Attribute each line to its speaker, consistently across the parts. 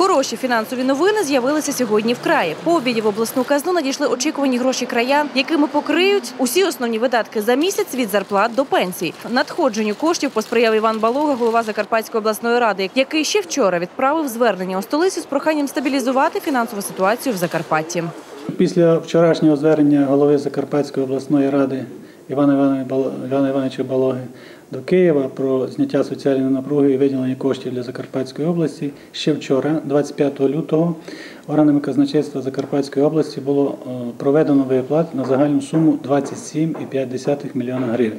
Speaker 1: Хороші фінансові новини з'явилися сьогодні в краї. По обіді в обласну казну надійшли очікувані гроші краян, якими покриють усі основні видатки за місяць від зарплат до пенсій. Надходженню коштів посприяв Іван Балога, голова Закарпатської обласної ради, який ще вчора відправив звернення у столицю з проханням стабілізувати фінансову ситуацію в Закарпатті.
Speaker 2: Після вчорашнього звернення голови Закарпатської обласної ради Івана Івановича Балоги до Києва про зняття соціальної напруги і виділення коштів для Закарпатської області, ще вчора, 25 лютого, органами казначейства Закарпатської області було е, проведено виплат на загальну суму 27,5 мільйона гривень.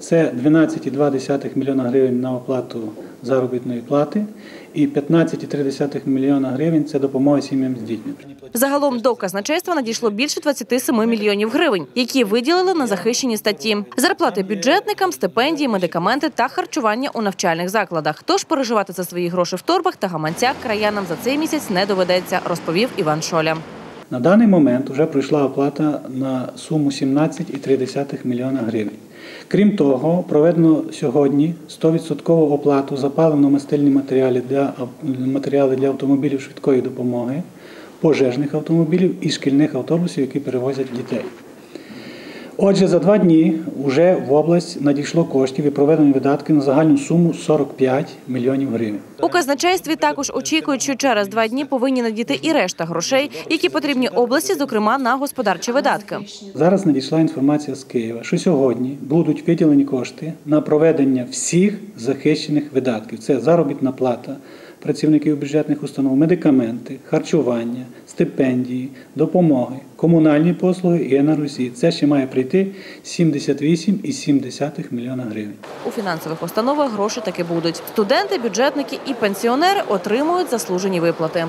Speaker 2: Це 12,2 мільйона гривень на оплату заробітної плати і 15,3 мільйона гривень це допомога сім'ям з дітьми.
Speaker 1: Загалом до казначейства надійшло більше 27 мільйонів гривень, які виділили на захищені статті: зарплати бюджетникам, стипендії, медикаменти та харчування у навчальних закладах. Тож переживати за свої гроші в торбах та гаманцях краянам за цей місяць не доведеться, розповів Іван Шоля.
Speaker 2: На даний момент вже пройшла оплата на суму 17,3 мільйона гривень. Крім того, проведено сьогодні 100% оплату за паливно-мастильні матеріали для, матеріали для автомобілів швидкої допомоги, пожежних автомобілів і шкільних автобусів, які перевозять дітей. Отже, за два дні вже в область надійшло коштів і проведені видатки на загальну суму 45 мільйонів гривень.
Speaker 1: У казначействі також очікують, що через два дні повинні надійти і решта грошей, які потрібні області, зокрема на господарчі видатки.
Speaker 2: Зараз надійшла інформація з Києва, що сьогодні будуть виділені кошти на проведення всіх захищених видатків. Це заробітна плата працівників бюджетних установ, медикаменти, харчування, стипендії, допомоги, комунальні послуги і енергосії. Це ще має прийти 78,7 мільйона гривень.
Speaker 1: У фінансових установах гроші таки будуть. Студенти, бюджетники і пенсіонери отримують заслужені виплати.